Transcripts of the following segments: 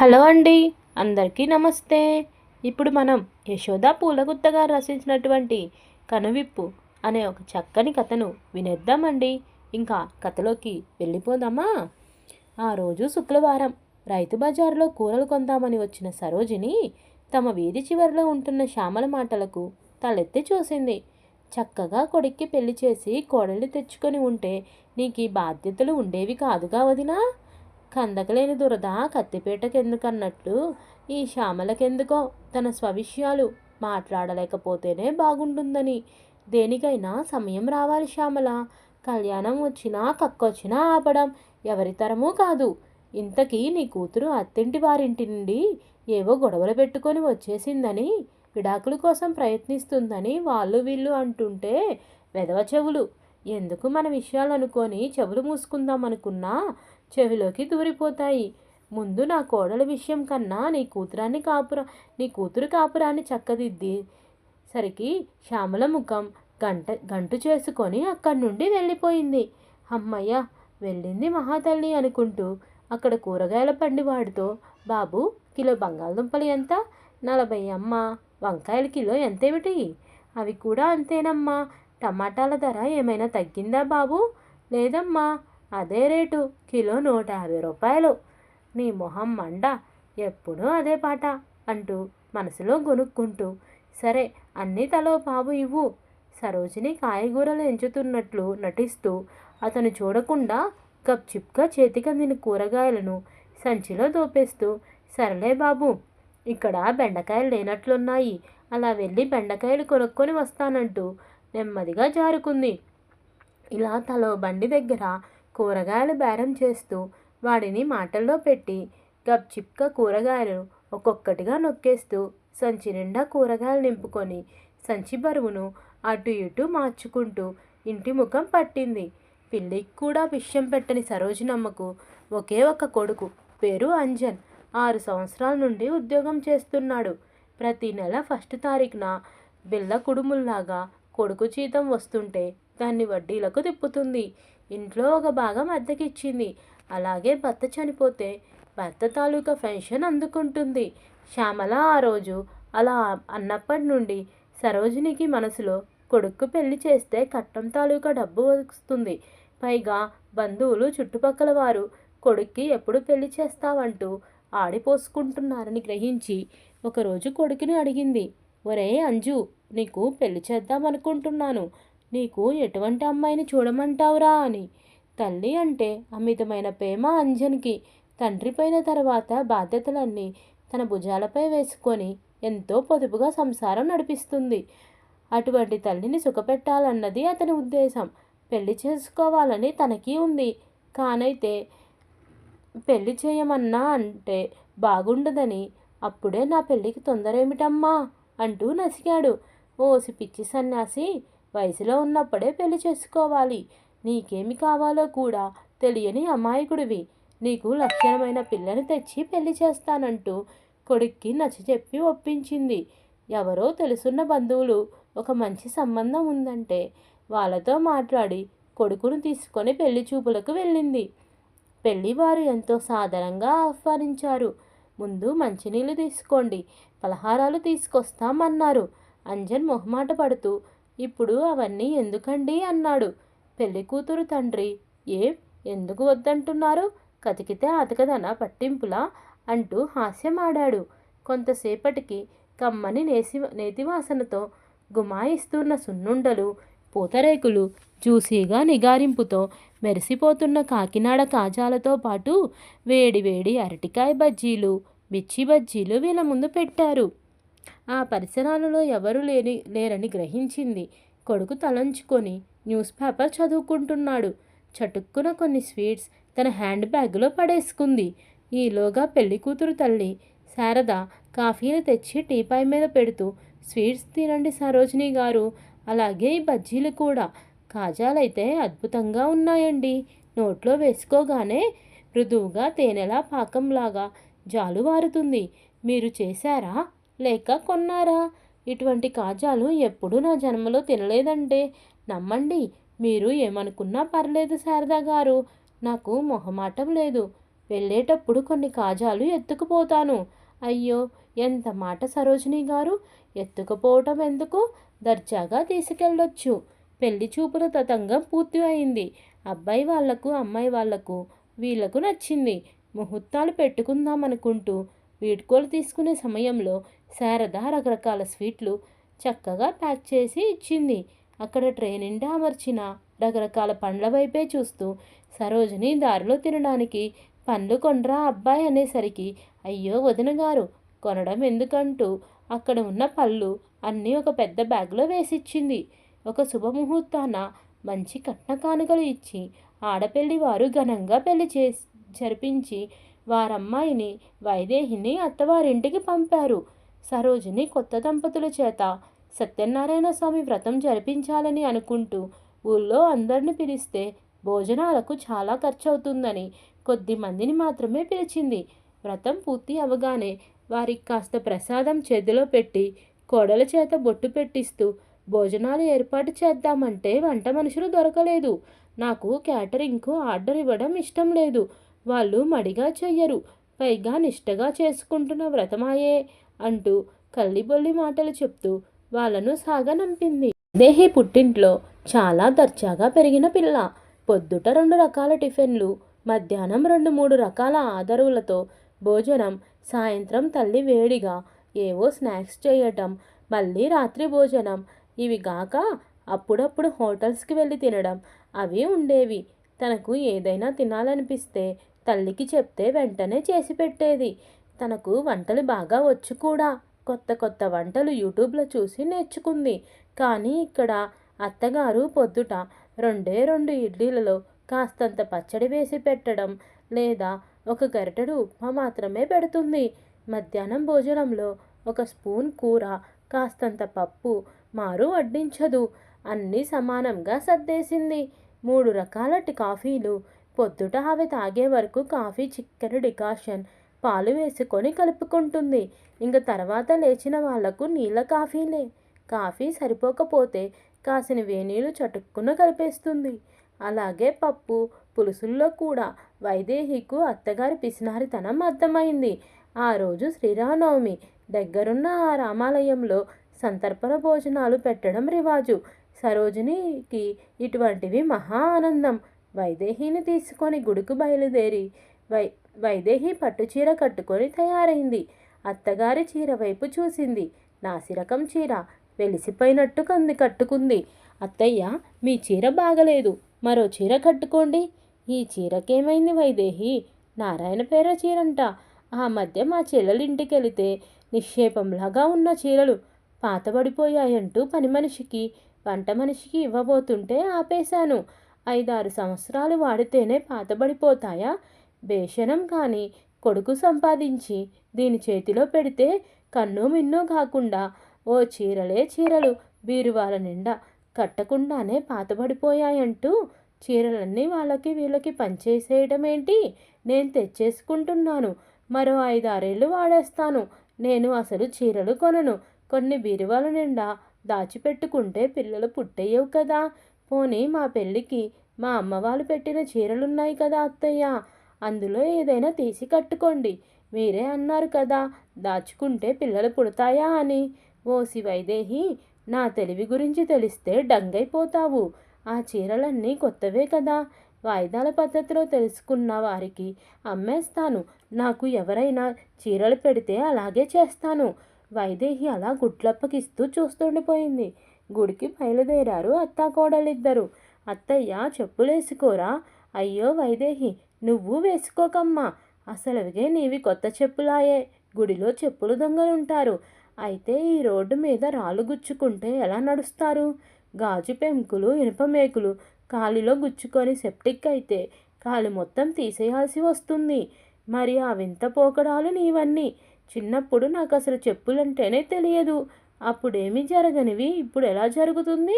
Hello అండి అందరికీ నమస్తే. ఇప్పుడు మనం యశోద పూలగుత్త గారు రచించినటువంటి కనువిప్పు అనే ఒక చక్కని కథను వినేద్దామండి. ఇంకా కథలోకి వెళ్ళిపోదామా? ఆ రోజు శుక్రవారం రైతు బజారులో కూరలు కొందామని వచ్చిన సరోజిని తమ వీధి చివరిలో ఉంటున్న శ్యామల మాటలకు తలెత్తి చూసింది. చక్కగా కొడుక్కి పెళ్ళి చేసి కోడలు తెచ్చుకొని ఉంటే నీకు ఈ బాధ్యతలు ఉండేవి కాదుగా వదినా? కందకలేని దురద కత్తిపీటకెందుకన్నట్లు ఈ శ్యామలకెందుకో? తన స్వవిషయాలు మాట్లాడలేకపోతేనే బాగుంటుందని. దేనికైనా సమయం రావాలి శ్యామల. కళ్యాణం వచ్చినా కక్కొచ్చినా ఆపడం ఎవరి తరమూ కాదు. ఇంతకీ నీ కూతురు అత్తింటి వారింటి నుండి ఏవో గొడవలు పెట్టుకొని వచ్చేసిందని విడాకుల కోసం ప్రయత్నిస్తుందని వాళ్ళు వీళ్ళు అంటుంటే వెదవ చెవులు. ఎందుకు మన విషయాలు అనుకొని చెవులు మూసుకుందాం అనుకున్నా చెవిలోకి దూరిపోతాయి. ముందు నా కోడల విషయం కన్నా నీ కూతురాన్ని కాపురా నీ కూతురు కాపురాన్ని చక్కదిద్ది. సరికి శ్యామల ముఖం గంట గంటు చేసుకొని అక్కడి నుండి వెళ్ళిపోయింది. అమ్మయ్య వెళ్ళింది మహాతల్లి అనుకుంటూ అక్కడ కూరగాయల పండివాడితో బాబు కిలో బంగాళదుంపలు ఎంత? నలభై అమ్మ వంకాయల కిలో ఎంతేమిటి? అవి కూడా అంతేనమ్మా. టమాటాల ధర ఏమైనా తగ్గిందా బాబు? లేదమ్మా. అదే రేటు కిలో నూట యాభై రూపాయలు. నీ మొహం మండ ఎప్పుడూ అదే పాట అంటూ మనసులో గొనుక్కుంటూ సరే అన్నీ తలో పావు ఇవ్వు. సరోజిని కాయగూరలు ఎంచుతున్నట్లు నటిస్తూ అతను చూడకుండా గప్చిప్గా చేతికందిన కూరగాయలను సంచిలో దోపేస్తూ సరేలే బాబు ఇక్కడ బెండకాయలు లేనట్లున్నాయి అలా వెళ్ళి బెండకాయలు కొనుక్కొని వస్తానంటూ నెమ్మదిగా జారుకుంది. ఇలా తలో బండి దగ్గర కూరగాయలు బేరం చేస్తూ వాడిని మాటల్లో పెట్టి గప్చిప్గా కూరగాయలు ఒక్కొక్కటిగా నొక్కేస్తూ సంచి నిండా కూరగాయలు నింపుకొని సంచి బరువును అటు ఇటు మార్చుకుంటూ ఇంటి ముఖం పట్టింది. పిల్లికి కూడా విషయం పెట్టని సరోజినమ్మకు ఒకే ఒక కొడుకు పేరు అంజన్. ఆరు సంవత్సరాల నుండి ఉద్యోగం చేస్తున్నాడు. ప్రతి నెల ఫస్ట్ తారీఖున బిళ్ళ కుడుముల్లాగా కొడుకు జీతం వస్తుంటే దాన్ని వడ్డీలకు తిప్పుతుంది. ఇంట్లో ఒక భాగం అద్దెకిచ్చింది. అలాగే భర్త చనిపోతే భర్త తాలూకా పెన్షన్ అందుకుంటుంది. శ్యామల ఆ రోజు అలా అన్నప్పటి నుండి సరోజినికి మనసులో కొడుకు పెళ్ళి చేస్తే కట్టం తాలూకా డబ్బు వస్తుంది. పైగా బంధువులు చుట్టుపక్కల వారు కొడుక్కి ఎప్పుడు పెళ్ళి చేస్తావంటూ ఆడిపోసుకుంటున్నారని గ్రహించి ఒకరోజు కొడుకుని అడిగింది. ఒరే అంజు నీకు పెళ్ళి చేద్దాం అనుకుంటున్నాను నీకు ఎటువంటి అమ్మాయిని చూడమంటావురా అని. తల్లి అంటే అమితమైన ప్రేమ అంజన్కి తండ్రి పోయిన తర్వాత బాధ్యతలన్నీ తన భుజాలపై వేసుకొని ఎంతో పొదుపుగా సంసారం నడిపిస్తుంది. అటువంటి తల్లిని సుఖపెట్టాలన్నది అతని ఉద్దేశం. పెళ్ళి చేసుకోవాలని తనకి ఉంది. కానైతే పెళ్ళి చేయమన్నా అంటే బాగుండదని అప్పుడే నా పెళ్ళికి తొందర ఏమిటమ్మా అంటూ నసిగాడు ఓసి పిచ్చి సన్యాసి వయసులో ఉన్నప్పుడే పెళ్ళి చేసుకోవాలి. నీకేమి కావాలో కూడా తెలియని అమాయకుడివి. నీకు లక్షణమైన పిల్లని తెచ్చి పెళ్ళి చేస్తానంటూ కొడుక్కి నచ్చచెప్పి ఒప్పించింది. ఎవరో తెలుసున్న బంధువులు ఒక మంచి సంబంధం ఉందంటే వాళ్ళతో మాట్లాడి కొడుకును తీసుకొని పెళ్ళి చూపులకు వెళ్ళింది. పెళ్ళివారు ఎంతో సాధారణంగా ఆహ్వానించారు. ముందు మంచినీళ్ళు తీసుకోండి పలహారాలు తీసుకొస్తామన్నారు. అంజన్ మొహమాట పడుతూ ఇప్పుడు అవన్నీ ఎందుకండి అన్నాడు. పెళ్ళి కూతురు తండ్రి. ఏం ఎందుకు వద్దంటున్నారు? కతికితే అతకదన పట్టింపులా? అంటూ హాస్యమాడాడు. కొంతసేపటికి కమ్మని నేసి నేతివాసనతో గుమాయిస్తున్న సున్నుండలు పూతరేకులు జ్యూసీగా నిగారింపుతో మెరిసిపోతున్న కాకినాడ కాజాలతో పాటు వేడి వేడి అరటికాయ బజ్జీలు మిర్చి బజ్జీలు వీళ్ళ ముందు పెట్టారు. ఆ పరిసరాలలో ఎవరు లేని లేరని గ్రహించింది. కొడుకు తలంచుకొని న్యూస్ పేపర్ చదువుకుంటున్నాడు. చటుక్కున కొన్ని స్వీట్స్ తన హ్యాండ్ బ్యాగ్లో పడేసుకుంది. ఈలోగా పెళ్ళి కూతురు తల్లి శారద కాఫీని తెచ్చి టీపాయ్ మీద పెడుతూ స్వీట్స్ తినండి సరోజిని గారు. అలాగే ఈ బజ్జీలు కూడా. కాజాలైతే అద్భుతంగా ఉన్నాయండి. నోట్లో వేసుకోగానే మృదువుగా తేనెలా పాకంలాగా జాలువారుతుంది. మీరు చేశారా? లేక కొన్నారా? ఇటువంటి కాజాలు ఎప్పుడూ నా జన్మలో తినలేదంటే. నమ్మండి మీరు ఏమనుకున్నా పర్లేదు శారదా గారు. నాకు మొహమాటం లేదు. వెళ్ళేటప్పుడు కొన్ని కాజాలు ఎత్తుకుపోతాను. అయ్యో ఎంత మాట సరోజిని గారు. ఎత్తుకుపోవటం ఎందుకు? దర్జాగా తీసుకెళ్ళొచ్చు. పెళ్ళి చూపుల తతంగం పూర్తి అయింది. అబ్బాయి వాళ్ళకు అమ్మాయి వాళ్ళకు వీళ్ళకు నచ్చింది. ముహూర్తాలు పెట్టుకుందాం అనుకుంటూ వీడ్కోలు తీసుకునే సమయంలో శారద రకరకాల స్వీట్లు చక్కగా ప్యాక్ చేసి ఇచ్చింది. అక్కడ ట్రే నిండా అమర్చిన రకరకాల పండ్ల వైపే చూస్తూ సరోజిని దారిలో తినడానికి పండ్లు కొండ్రా అబ్బాయి అనేసరికి అయ్యో వదిన గారు కొనడం ఎందుకంటూ అక్కడ ఉన్న పళ్ళు అన్నీ ఒక పెద్ద బ్యాగ్లో వేసిచ్చింది. ఒక శుభముహూర్తాన మంచి కట్న కానుకలు ఇచ్చి ఆడపెళ్ళి వారు ఘనంగా పెళ్ళి చేసి జరిపించి వారమ్మాయిని వైదేహిని అత్తవారింటికి పంపారు. సరోజిని కొత్త దంపతుల చేత సత్యనారాయణ స్వామి వ్రతం జరిపించాలని అనుకుంటూ ఊళ్ళో అందరిని పిలిస్తే భోజనాలకు చాలా ఖర్చవుతుందని కొద్ది మందిని మాత్రమే పిలిచింది. వ్రతం పూర్తి అవగానే వారికి కాస్త ప్రసాదం చేతిలో పెట్టి కోడల చేత బొట్టు పెట్టిస్తూ భోజనాలు ఏర్పాటు చేద్దామంటే వంట మనుషులు దొరకలేదు. నాకు క్యాటరింగ్కు ఆర్డర్ ఇవ్వడం ఇష్టం లేదు. వాళ్ళు మడిగా చెయ్యరు. పైగా నిష్టగా చేసుకుంటున్న వ్రతమాయే అంటూ కల్లిబొల్లి మాటలు చెప్తూ వాళ్ళను సాగనంపింది దేహి పుట్టింట్లో చాలా దర్జాగా పెరిగిన పిల్ల. పొద్దుట రెండు రకాల టిఫిన్లు మధ్యాహ్నం రెండు మూడు రకాల ఆదరువులతో భోజనం సాయంత్రం తల్లి వేడిగా ఏవో స్నాక్స్ చేయటం మళ్ళీ రాత్రి భోజనం. ఇవి గాక అప్పుడప్పుడు హోటల్స్కి వెళ్ళి తినడం. అవి ఉండేవి. తనకు ఏదైనా తినాలనిపిస్తే తల్లికి చెప్తే వెంటనే చేసి పెట్టేది. తనకు వంటలు బాగా వచ్చు కూడా. కొత్త కొత్త వంటలు యూట్యూబ్లో చూసి నేర్చుకుంది. కానీ ఇక్కడ అత్తగారు పొద్దుట రెండే రెండు ఇడ్లీలలో కాస్తంత పచ్చడి వేసి పెట్టడం లేదా ఒక గరిటెడు ఉప్మా మాత్రమే పెడుతుంది. మధ్యాహ్నం భోజనంలో ఒక స్పూన్ కూర కాస్తంత పప్పు మారు వడ్డించదు. అన్నీ సమానంగా సర్దేసింది. మూడు రకాల కాఫీలు. పొద్దుట అవి తాగే వరకు కాఫీ చిక్కని డికాషన్ పాలు వేసుకొని కలుపుకుంటుంది. ఇంక తర్వాత లేచిన వాళ్ళకు నీళ్ళ కాఫీలే. కాఫీ సరిపోకపోతే కాసిన వేనీళ్ళు చటుక్కున కలిపేస్తుంది. అలాగే పప్పు పులుసుల్లో కూడా వైదేహికు అత్తగారి పిసినారితనం అర్థమైంది. ఆ రోజు శ్రీరామనవమి. దగ్గరున్న ఆ రామాలయంలో సంతర్పణ భోజనాలు పెట్టడం రివాజు. సరోజినికి ఇటువంటివి మహా ఆనందం. వైదేహిని తీసుకొని గుడికి బయలుదేరి వై వైదేహి పట్టుచీర కట్టుకొని తయారైంది. అత్తగారి చీర వైపు చూసింది. నాసిరకం చీర వెలిసిపోయినట్టు కంది కట్టుకుంది. అత్తయ్య మీ చీర బాగలేదు. మరో చీర కట్టుకోండి. ఈ చీరకేమైంది వైదేహి? నారాయణ పేర చీరంట. ఆ మధ్య మా చెల్లెలింటికి వెళితే నిక్షేపంలాగా ఉన్న చీరలు పాతబడిపోయాయంటూ పని మనిషికి వంట మనిషికి ఇవ్వబోతుంటే ఆపేశాను. ఐదారు సంవత్సరాలు వాడితేనే పాతబడిపోతాయా? భేషణం కానీ కొడుకు సంపాదించి దీని చేతిలో పెడితే కన్ను మిన్నో కాకుండా ఓ చీరలే చీరలు బీరువాల నిండా కట్టకుండానే పాతబడిపోయాయంటూ చీరలన్నీ వాళ్ళకి వీళ్ళకి పంచేసేయడం ఏంటి నేను తెచ్చేసుకుంటున్నాను. మరో ఐదారేళ్ళు వాడేస్తాను. నేను అసలు చీరలు కొనను. కొన్ని బీరువాల నిండా దాచిపెట్టుకుంటే పిల్లలు పుట్టేయవు కదా. పోనీ మా పెళ్ళికి మా అమ్మ వాళ్ళు పెట్టిన చీరలున్నాయి కదా అత్తయ్య. అందులో ఏదైనా తీసి కట్టుకోండి. మీరే అన్నారు కదా దాచుకుంటే పిల్లలు పుడతాయా అని. ఓ శివైదేహి నా తెలివి గురించి తెలిస్తే డంగైపోతావు. ఆ చీరలన్నీ కొత్తవే కదా. వాయిదాల పద్ధతిలో తెలుసుకున్న వారికి అమ్మేస్తాను. నాకు ఎవరైనా చీరలు పెడితే అలాగే చేస్తాను. వైదేహి అలా గుడ్లప్పకిస్తూ చూస్తుండిపోయింది. గుడికి బయలుదేరారు అత్తాకోడలిద్దరు. అత్తయ్య చెప్పులేసుకోరా? అయ్యో వైదేహి నువ్వు వేసుకోకమ్మా. అసలుగే నీవి కొత్త చెప్పులాయే. గుడిలో చెప్పులు దొంగలుంటారు. అయితే ఈ రోడ్డు మీద రాళ్ళు గుచ్చుకుంటే ఎలా నడుస్తారు? గాజు పెంకులు ఇనుప మేకులు కాలిలో గుచ్చుకొని సెప్టిక్ అయితే కాలు మొత్తం తీసేయాల్సి వస్తుంది. మరి ఆ వింత పోకడాలు నీవన్నీ. చిన్నప్పుడు నాకు అసలు చెప్పులంటేనే తెలియదు. అప్పుడేమీ జరగనివి ఇప్పుడు ఎలా జరుగుతుంది?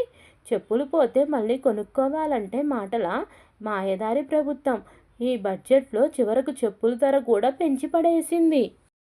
చెప్పులు పోతే మళ్ళీ కొనుక్కోవాలంటే మాటల మాయదారి ప్రభుత్వం. ఈ బడ్జెట్లో చివరకు చెప్పుల ధర కూడా పెంచి పడేసింది.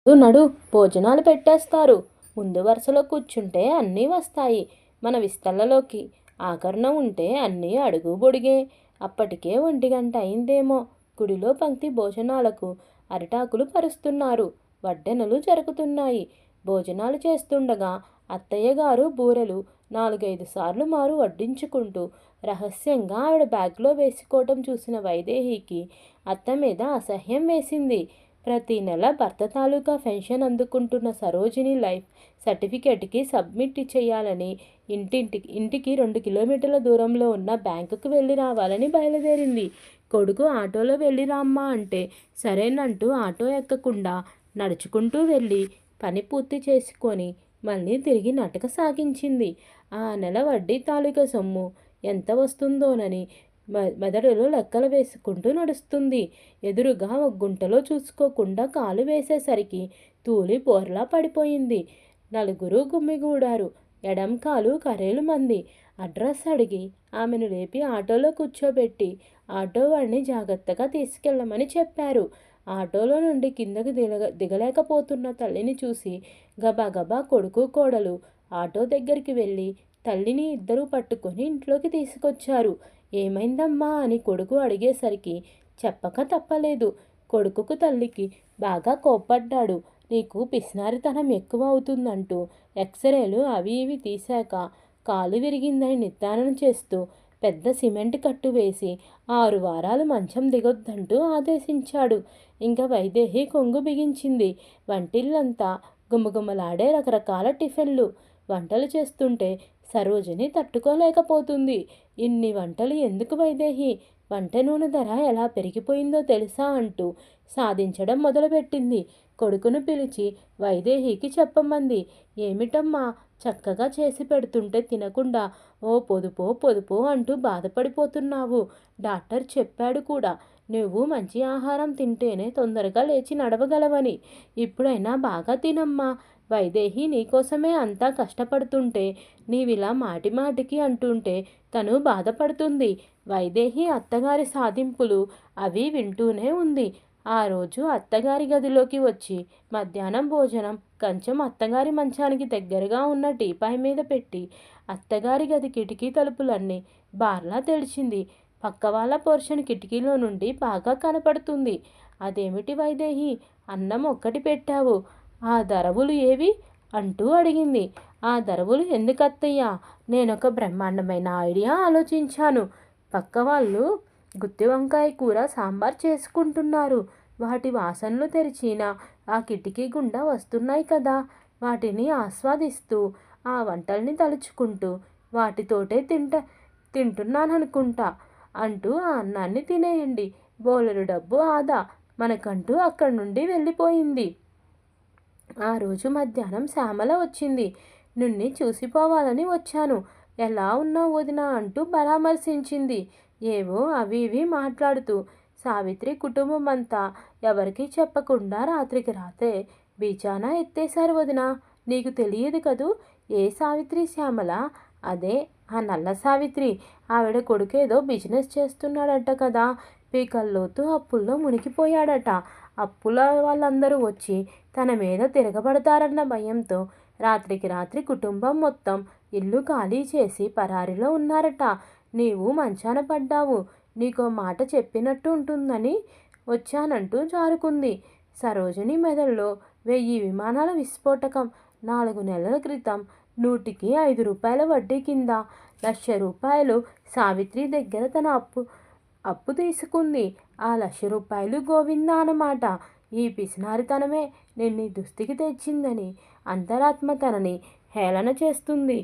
నడు భోజనాలు పెట్టేస్తారు. ముందు వరుసలో కూర్చుంటే అన్నీ వస్తాయి. మన విస్తళ్ళలోకి ఆకరణ ఉంటే అన్నీ అడుగు బొడిగే. అప్పటికే ఒంటి గంట అయిందేమో. గుడిలో పంక్తి భోజనాలకు అరిటాకులు పరుస్తున్నారు. వడ్డెనలు జరుగుతున్నాయి. భోజనాలు చేస్తుండగా అత్తయ్య గారు బూరెలు నాలుగైదు సార్లు మారు వడ్డించుకుంటూ రహస్యంగా ఆవిడ బ్యాగ్లో వేసుకోవటం చూసిన వైదేహికి అత్త మీద అసహ్యం వేసింది. ప్రతి నెల భర్త తాలూకా పెన్షన్ అందుకుంటున్న సరోజిని లైఫ్ సర్టిఫికేట్కి సబ్మిట్ చేయాలని ఇంటింటికి ఇంటికి రెండు కిలోమీటర్ల దూరంలో ఉన్న బ్యాంకుకు వెళ్ళి రావాలని బయలుదేరింది. కొడుకు ఆటోలో వెళ్ళి రామ్మా అంటే సరేనంటూ ఆటో ఎక్కకుండా నడుచుకుంటూ వెళ్ళి పని పూర్తి చేసుకొని మళ్ళీ తిరిగి నటక సాగించింది. ఆ నెల వడ్డీ తాలూకా సొమ్ము ఎంత వస్తుందోనని మెదడులో లెక్కలు వేసుకుంటూ నడుస్తుంది. ఎదురుగా ఒక గుంటలో చూసుకోకుండా కాలు వేసేసరికి తూలి బోర్లా పడిపోయింది. నలుగురు గుమ్మిగూడారు. ఎడం కాలు కరేలు మంది. అడ్రస్ అడిగి ఆమెను లేపి ఆటోలో కూర్చోబెట్టి ఆటో వాడిని జాగ్రత్తగా తీసుకెళ్ళమని చెప్పారు. ఆటోలో నుండి కిందకు దిగ దిగలేకపోతున్న తల్లిని చూసి గబా కొడుకు కోడలు ఆటో దగ్గరికి వెళ్ళి తల్లిని ఇద్దరూ పట్టుకొని ఇంట్లోకి తీసుకొచ్చారు. ఏమైందమ్మా అని కొడుకు అడిగేసరికి చెప్పక తప్పలేదు. కొడుకుకు తల్లికి బాగా కోప్పడ్డాడు. నీకు పిసినారితనం ఎక్కువ అవుతుందంటూ ఎక్స్రేలు అవి ఇవి తీశాక కాలు విరిగిందని నిర్ధారణ చేస్తూ పెద్ద సిమెంట్ కట్టు వేసి ఆరు వారాలు మంచం దిగొద్దంటూ ఆదేశించాడు. ఇంకా వైదేహి కొంగు బిగించింది. వంటిల్లంతా గుమగుమలాడే రకరకాల టిఫిన్లు. వంటలు చేస్తుంటే సరోజిని తట్టుకోలేకపోతుంది. ఇన్ని వంటలు ఎందుకు వైదేహి? వంట నూనె ధర ఎలా పెరిగిపోయిందో తెలుసా అంటూ సాధించడం మొదలుపెట్టింది. కొడుకును పిలిచి వైదేహికి చెప్పమంది. ఏమిటమ్మా? చక్కగా చేసి పెడుతుంటే తినకుండా ఓ పొదుపో పొదుపో అంటూ బాధపడిపోతున్నావు. డాక్టర్ చెప్పాడు కూడా. నువ్వు మంచి ఆహారం తింటేనే తొందరగా లేచి నడవగలవని. ఇప్పుడైనా బాగా తినమ్మా. వైదేహి నీకోసమే అంతా కష్టపడుతుంటే నీవిలా మాటిమాటికి అంటుంటే తను బాధపడుతుంది. వైదేహి అత్తగారి సాధింపులు అవి వింటూనే ఉంది. ఆ రోజు అత్తగారి గదిలోకి వచ్చి మధ్యాహ్నం భోజనం కొంచెం అత్తగారి మంచానికి దగ్గరగా ఉన్న టీపాయ్ మీద పెట్టి అత్తగారి గది కిటికీ తలుపులన్నీ బార్లా తెరిచింది. పక్క వాళ్ళ పోర్షన్ కిటికీలో నుండి బాగా కనపడుతుంది. అదేమిటి వైదేహి? అన్నం ఒక్కటి పెట్టావు. ఆ దరవులు ఏవి? అంటూ అడిగింది. ఆ దరవులు ఎందుకత్తయ్యా నేనొక బ్రహ్మాండమైన ఐడియా ఆలోచించాను. పక్క వాళ్ళు గుత్తి వంకాయ కూర సాంబార్ చేసుకుంటున్నారు. వాటి వాసనలు తెరిచిన ఆ కిటికీ గుండా వస్తున్నాయి కదా. వాటిని ఆస్వాదిస్తూ ఆ వంటల్ని తలుచుకుంటూ వాటితోటే తింట తింటున్నాననుకుంటా. అంటూ ఆ అన్నాన్ని తినేయండి. బోలెడు డబ్బు ఆదా మనకంటూ అక్కడి నుండి వెళ్ళిపోయింది. ఆ రోజు మధ్యాహ్నం శ్యామల వచ్చింది. నిన్ను చూసిపోవాలని వచ్చాను. ఎలా ఉన్నావు వదిన? అంటూ పరామర్శించింది. ఏవో అవి ఇవి మాట్లాడుతూ. సావిత్రి కుటుంబం అంతా ఎవరికీ చెప్పకుండా రాత్రికి రాత్రే బీచానా ఎత్తేశారు వదిన. నీకు తెలియదు కదూ? ఏ సావిత్రి శ్యామల? అదే ఆ నల్ల సావిత్రి ఆవిడ కొడుకేదో బిజినెస్ చేస్తున్నాడట కదా. పీకల్లోతు అప్పుల్లో మునిగిపోయాడట. అప్పుల వాళ్ళందరూ వచ్చి తన మీద తిరగబడతారన్న భయంతో రాత్రికి రాత్రి కుటుంబం మొత్తం ఇల్లు ఖాళీ చేసి పరారిలో ఉన్నారట. నీవు మంచాన పడ్డావు. నీకో మాట చెప్పినట్టు ఉంటుందని వచ్చానంటూ జారుకుంది. సరోజిని మెదడులో వెయ్యి విమానాల విస్ఫోటకం. నాలుగు నెలల క్రితం నూటికి ఐదు రూపాయల వడ్డీ కింద లక్ష రూపాయలు సావిత్రి దగ్గర తన అప్పు అప్పు తీసుకుంది. ఆ లక్ష రూపాయలు గోవిందా అన్నమాట. ఈ పిసినారితనమే నిన్ను దుస్థితికి తెచ్చిందని అంతరాత్మ తనని హేళన చేస్తుంది.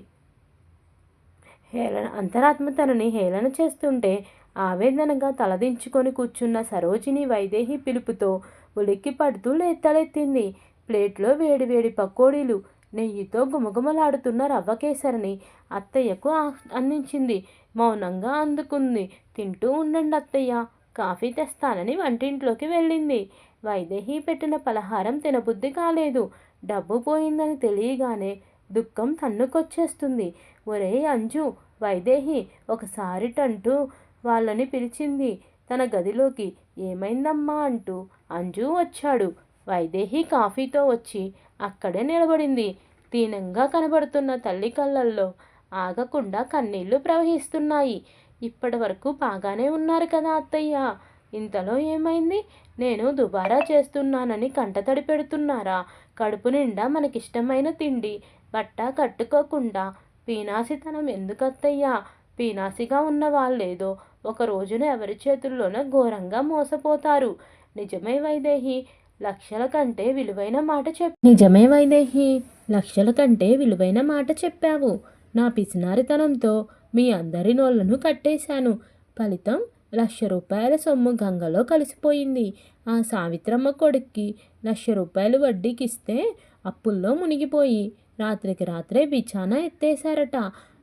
హేళన అంతరాత్మ తనని హేళన చేస్తుంటే ఆవేదనగా తలదించుకొని కూర్చున్న సరోజిని వైదేహి పిలుపుతో ఉలిక్కి పడుతూ లేత్తలెత్తింది ప్లేట్లో వేడివేడి పకోడీలు నెయ్యితో గుమగుమలాడుతున్న రవ్వ కేసరిని అత్తయ్యకు అందించింది. మౌనంగా అందుకుంది. తింటూ ఉండండి అత్తయ్య కాఫీ తెస్తానని వంటింట్లోకి వెళ్ళింది. వైదేహి పెట్టిన పలహారం తినబుద్ధి కాలేదు. డబ్బు పోయిందని తెలియగానే దుఃఖం తన్నుకొచ్చేస్తుంది. ఒరే అంజు వైదేహి ఒకసారిటంటూ వాళ్ళని పిలిచింది. తన గదిలోకి ఏమైందమ్మా అంటూ అంజు వచ్చాడు. వైదేహి కాఫీతో వచ్చి అక్కడే నిలబడింది. దీనంగా కనబడుతున్న తల్లి కళ్ళల్లో ఆగకుండా కన్నీళ్ళు ప్రవహిస్తున్నాయి. ఇప్పటి వరకు బాగానే ఉన్నారు కదా అత్తయ్య. ఇంతలో ఏమైంది? నేను దుబారా చేస్తున్నానని కంటతడి పెడుతున్నారా? కడుపు నిండా మనకిష్టమైన తిండి బట్ట కట్టుకోకుండా. పీనాసితనం ఎందుకత్తయ్యా? పీనాసిగా ఉన్న వాళ్ళేదో ఒక రోజున ఎవరి చేతుల్లోనో ఘోరంగా మోసపోతారు. నిజమే వైదేహి లక్షల కంటే విలువైన మాట చెప్ నిజమే వైదేహి లక్షల కంటే విలువైన మాట చెప్పావు. నా పిసినారితనంతో మీ అందరి నోళ్ళను కట్టేశాను. ఫలితం లక్ష రూపాయల సొమ్ము గంగలో కలిసిపోయింది. ఆ సావిత్రమ్మ కొడుక్కి లక్ష రూపాయలు వడ్డీకి ఇస్తే అప్పుల్లో మునిగిపోయి రాత్రికి రాత్రే బిచానా ఎత్తేశారట.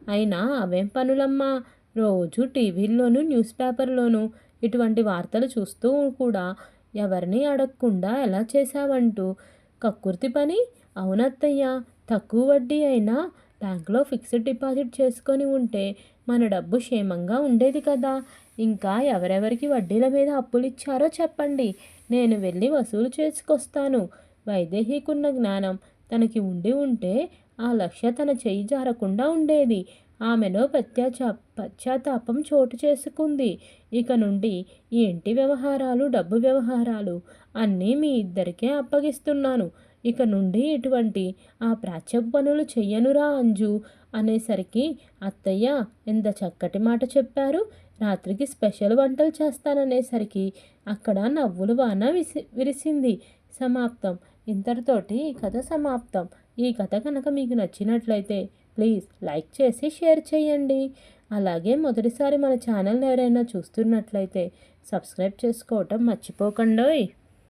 అయినా అవేం పనులమ్మా? రోజు టీవీల్లోనూ న్యూస్ పేపర్లోనూ ఇటువంటి వార్తలు చూస్తూ కూడా ఎవరిని అడగకుండా ఎలా చేశావంటూ? కక్కుర్తి పని? అవునత్తయ్య తక్కువ వడ్డీ అయినా బ్యాంకులో ఫిక్స్డ్ డిపాజిట్ చేసుకొని ఉంటే మన డబ్బు క్షేమంగా ఉండేది కదా. ఇంకా ఎవరెవరికి వడ్డీల మీద అప్పులు ఇచ్చారో చెప్పండి. నేను వెళ్ళి వసూలు చేసుకొస్తాను. వైదేహికున్న జ్ఞానం తనకి ఉండి ఉంటే ఆ లక్ష్య తన చెయ్యి జారకుండా ఉండేది. ఆమెలో పశ్చాచా పశ్చాత్తాపం చోటు చేసుకుంది. ఇక నుండి ఈ ఇంటి వ్యవహారాలు డబ్బు వ్యవహారాలు అన్నీ మీ ఇద్దరికే అప్పగిస్తున్నాను. ఇక నుండి ఇటువంటి ఆ ప్రాచ్యపు పనులు చెయ్యనురా అంజు అనేసరికి అత్తయ్య ఎంత చక్కటి మాట చెప్పారు. రాత్రికి స్పెషల్ వంటలు చేస్తాననేసరికి అక్కడ నవ్వులు వాన విసి విరిసింది. సమాప్తం. ఇంతటితోటి ఈ కథ సమాప్తం. ఈ కథ కనుక మీకు నచ్చినట్లయితే ప్లీజ్ లైక్ చేసి షేర్ చేయండి. అలాగే మొదటిసారి మన ఛానల్ ఎవరైనా చూస్తున్నట్లయితే సబ్స్క్రైబ్ చేసుకోవటం మర్చిపోకండోయ్.